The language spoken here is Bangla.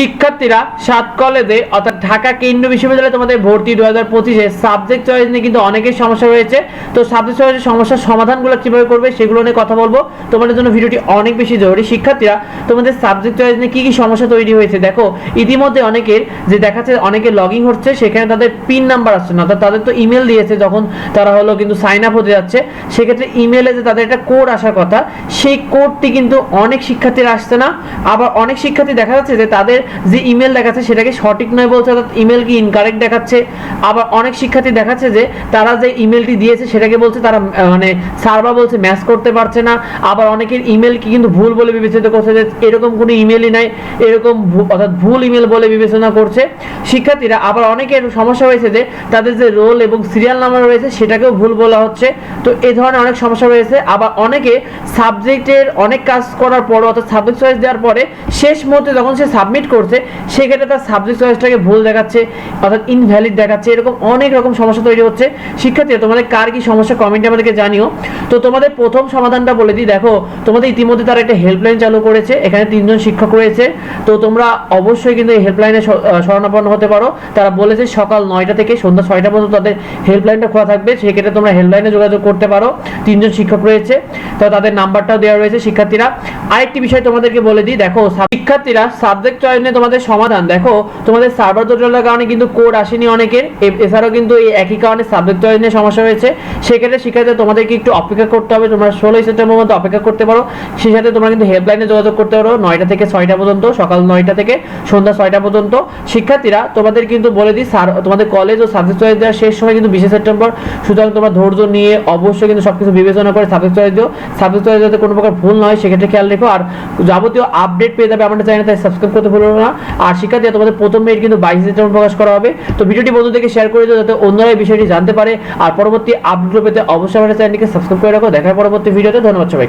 শিক্ষার্থীরা সাত কলেজে, অর্থাৎ ঢাকা কেন্দ্রীয় বিশ্ববিদ্যালয়ে তোমাদের ভর্তি দু হাজার পঁচিশে সাবজেক্ট চয়েস নিয়ে কিন্তু অনেকের সমস্যা রয়েছে। তো সাবজেক্ট চয়েসের সমস্যার সমাধানগুলো কীভাবে করবে সেগুলো নিয়ে কথা বলব। তোমাদের জন্য ভিডিওটি অনেক বেশি জরুরি। শিক্ষার্থীরা, তোমাদের সাবজেক্ট চয়েস নিয়ে কী কী সমস্যা তৈরি হয়েছে? দেখো, ইতিমধ্যে অনেকের, যে দেখাচ্ছে অনেকে লগইন হচ্ছে, সেখানে তাদের পিন নাম্বার আসছে না। অর্থাৎ তাদের তো ইমেল দিয়েছে যখন তারা হলো কিন্তু সাইন আপ হতে যাচ্ছে। সেক্ষেত্রে ইমেলে যে তাদের একটা কোড আসার কথা, সেই কোডটি কিন্তু অনেক শিক্ষার্থীরা আসছে না। আবার অনেক শিক্ষার্থী দেখা যাচ্ছে যে তাদের যে ইমেল দেখাচ্ছে সেটাকে সঠিক নয় বলছে, অর্থাৎ ইমেল কি ইনকারেক্ট দেখাচ্ছে। আবার অনেক শিক্ষার্থী দেখাচ্ছে যে তারা যে ইমেলটি দিয়েছে সেটাকে বলছে তারা মানে সার্ভার বলছে ম্যাচ করতে পারছে না। আবার অনেকের ইমেল কি কিন্তু ভুল বলে বিবেচিত করছে যে এরকম কোনো ইমেলই নাই, এরকম অর্থাৎ ভুল ইমেল বলে বিবেচনা করছে। শিক্ষার্থীরা আবার অনেকের সমস্যা হয়েছে যে তাদের যে রোল এবং সিরিয়াল নাম্বার রয়েছে সেটাকেও ভুল বলা হচ্ছে। তো এই ধরনের অনেক সমস্যা রয়েছে। আবার অনেকে সাবজেক্টের অনেক কাজ করার পর অর্থাৎ সাবজেক্ট চয়েস দেওয়ার পরে শেষ মুহূর্তে যখন সে সাবমিট করছে, সেক্ষেত্রে তার সাবজেক্ট চয়েসটাকে ভুল দেখাচ্ছে, অর্থাৎ ইনভ্যালিড দেখাচ্ছে, এরকম অনেক রকম সমস্যা তৈরি হচ্ছে। শিক্ষার্থীরা, তোমাদের কার কি সমস্যা কমেন্টে আমাদেরকে জানিও। তো তোমাদের প্রথম সমাধানটা বলে দিই, দেখো, তোমাদের ইতিমধ্যে তারা একটা হেল্পলাইন চালু করেছে, এখানে তিনজন শিক্ষক রয়েছে। তো তোমরা অবশ্যই কিন্তু এই হেল্পলাইনে শরণাপন্ন হতে পারো। তারা বলেছে সকাল নয়টা থেকে সন্ধ্যা ছয়টা পর্যন্ত তাদের হেল্পলাইনটা খোলা থাকবে, সেক্ষেত্রে তোমরা হেল্পলাইনে যোগাযোগ করতে পারো। তিনজন শিক্ষক রয়েছে, তো তাদের নাম্বারটাও দেওয়া রয়েছে শিক্ষার্থীরা। আরেকটি বিষয় তোমাদেরকে বলে দিই, দেখো, শিক্ষার্থীরা সাবজেক্ট চয়েস নিয়ে তোমাদের সমাধান। দেখো, তোমাদের সার্ভার জটিলতার কারণে কিন্তু কোড আসেনি অনেকের। এছাড়াও কিন্তু এই একই কারণে সাবজেক্ট চয়েস নিয়ে সমস্যা হয়েছে। সেক্ষেত্রে শিক্ষার্থী তোমাদেরকে একটু অপেক্ষা করতে হবে। তোমরা ষোলোই সেপ্টেম্বর মধ্যে অপেক্ষা করতে পারো। সেই সাথে তোমরা কিন্তু হেল্পলাইনে যোগাযোগ করতে পারো। নয়টা থেকে ছয়টা পর্যন্ত, সকাল নয়টা থেকে সন্ধ্যা ছয়টা পর্যন্ত। শিক্ষার্থীরা, তোমাদের কিন্তু বলে দিই স্যার তোমাদের কলেজ ও সাবজেক্ট চয়েস দেওয়ার শেষ সময় কিন্তু বিশে সেপ্টেম্বর। সুতরাং তোমরা ধৈর্য নিয়ে অবশ্যই কিন্তু সবকিছু বিবেচনা করে সাবজেক্ট চয়েস দিও। সাবজেক্ট চয়েস যাতে কোনো প্রকার ভুল নয়। সেক্ষেত্রে খেয়াল রেখো। আর যাবতীয় আপডেট পেয়ে যাবে আমাদের চ্যানেল তাই সাবস্ক্রাইব করতে ভুলো না আর শিক্ষার্থী, তোমাদের প্রথম মেয়ের কিন্তু বাইশ সেপ্টেম্বর প্রকাশ করা হবে। তো ভিডিওটি বন্ধুদেরকে শেয়ার করে দিও যাতে অন্যরা এই বিষয়টি জানতে পারে। আর পরবর্তী আপডেট পেতে অবশ্যই আমাদের চ্যানেলটিকে সাবস্ক্রাইব করে রাখো। দেখার পরবর্তী ভিডিওতে ধন্যবাদ সবাইকে।